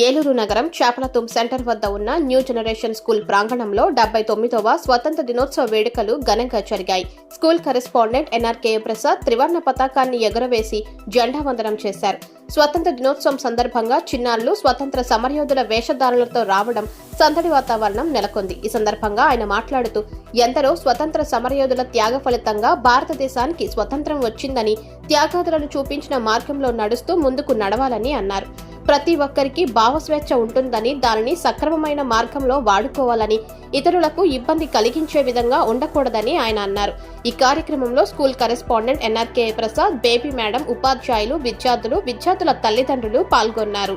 ఏలూరు నగరం చేపలతుం సెంటర్ వద్ద ఉన్న న్యూ జనరేషన్ స్కూల్ ప్రాంగణంలో డెబ్బై తొమ్మిదవ స్వతంత్ర దినోత్సవ వేడుకలు ఘనంగా జరిగాయి. స్కూల్ కరెస్పాండెంట్ ఎన్ఆర్కే ప్రసాద్ త్రివర్ణ పతాకాన్ని ఎగురవేసి జెండా వందనం చేశారు. స్వతంత్ర దినోత్సవం సందర్భంగా చిన్నారులు స్వతంత్ర సమరయోధుల వేషధారణలతో రావడం సందడి వాతావరణం నెలకొంది. ఈ సందర్భంగా ఆయన మాట్లాడుతూ ఎందరో స్వతంత్ర సమరయోధుల త్యాగ ఫలితంగా భారతదేశానికి స్వతంత్రం వచ్చిందని త్యాగాదులను చూపించిన మార్గంలో నడుస్తూ ముందుకు నడవాలని అన్నారు. ప్రతి ఒక్కరికి భావస్వేచ్ఛ ఉంటుందని దానిని సక్రమమైన మార్గంలో వాడుకోవాలని ఇతరులకు ఇబ్బంది కలిగించే విధంగా ఉండకూడదని ఆయన అన్నారు. ఈ కార్యక్రమంలో school correspondent NRK Prasad Baby madam ఉపాధ్యాయులు విద్యార్థులు విద్యార్థుల తల్లిదండ్రులు పాల్గొన్నారు.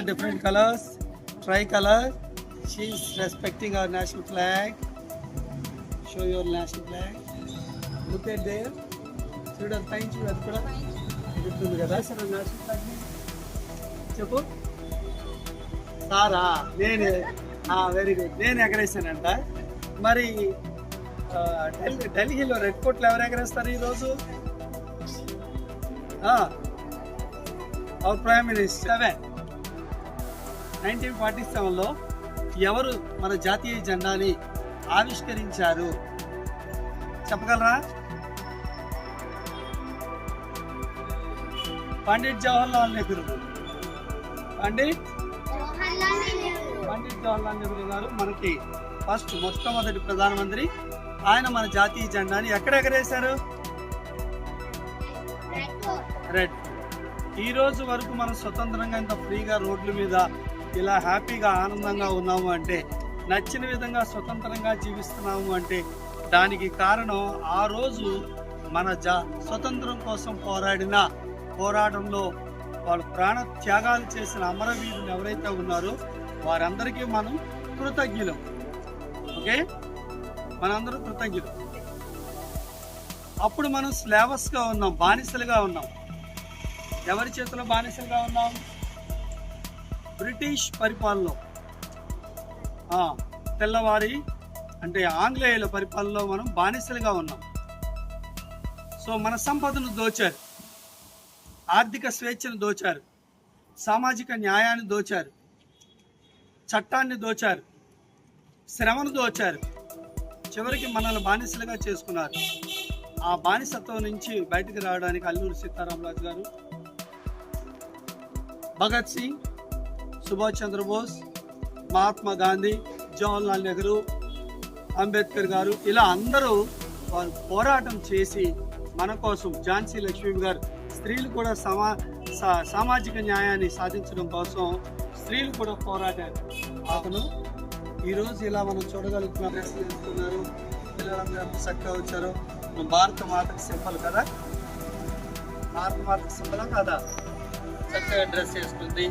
the different colors, tricolor. She is respecting our national flag. Show your national flag. Look at there. చూడండి పైన చూడు అది కూడా ఎగురుతుంది కదా. సరే నేషనల్ ఫ్లాగ్ చెప్పు. సారా నేను. వెరీ గుడ్ నేను ఎగరేసానంట. మరి ఢిల్లీ ఢిల్లీలో రెడ్ కోట్లు ఎవరు ఎగరేస్తారు ఈరోజు? Our prime minister seven nineteen forty సెవెన్లో ఎవరు మన జాతీయ జెండాని ఆవిష్కరించారు? చెప్పగలరా? పండిట్ జవహర్లాల్ నెహ్రూ. పండిట్? పండిట్ జవహర్లాల్ నెహ్రూ గారు మనకి ఫస్ట్ మొట్టమొదటి ప్రధానమంత్రి. ఆయన మన జాతీయ జెండాని ఎక్కడ ఎగరేశారు రెడ్ కోట్. రెడ్. ఈ రోజు వరకు మనం స్వతంత్రంగా ఇంత ఫ్రీగా రోడ్ల మీద ఇలా హ్యాపీగా ఆనందంగా ఉన్నాము అంటే నచ్చిన విధంగా స్వతంత్రంగా జీవిస్తున్నాము అంటే దానికి కారణం ఆ రోజు మన జా స్వతంత్రం కోసం పోరాడిన పోరాటంలో వాళ్ళు ప్రాణ త్యాగాలు చేసిన అమరవీరులు ఎవరైతే ఉన్నారో వారందరికీ మనం కృతజ్ఞులం. ఓకే? మనందరూ కృతజ్ఞులు. అప్పుడు మనం స్లేవస్గా ఉన్నాం బానిసలుగా ఉన్నాం. ఎవరి చేతిలో బానిసలుగా ఉన్నాం? బ్రిటిష్ పరిపాలనలో. తెల్లవారి అంటే ఆంగ్లేయుల పరిపాలనలో మనం బానిసలుగా ఉన్నాం. సో మన సంపదను దోచారు. ఆర్థిక స్వేచ్ఛను దోచారు. సామాజిక న్యాయాన్ని దోచారు. చట్టాన్ని దోచారు. శ్రమను దోచారు. చివరికి మనల్ని బానిసలుగా చేసుకున్నారు. ఆ బానిసత్వం నుంచి బయటకు రావడానికి అల్లూరి సీతారామరాజు గారు భగత్ సింగ్ సుభాష్ చంద్రబోస్ మహాత్మా గాంధీ జవహర్లాల్ నెహ్రూ అంబేద్కర్ గారు ఇలా అందరూ వారు పోరాటం చేసి మన కోసం ఝాన్సీ లక్ష్మీ గారు స్త్రీలు కూడా సమా సా- సామాజిక న్యాయాన్ని సాధించడం కోసం స్త్రీలు కూడా పోరాటారు అతను ఈరోజు ఇలా మనం చూడగలుగుతున్నాం. డ్రెస్ పిల్లలందరూ చక్కగా వచ్చారు. మన భారత మాతకు సింబల్ కదా. భారత మాతకు సింబల్ కదా. చక్కగా డ్రెస్ వేసుకుంది.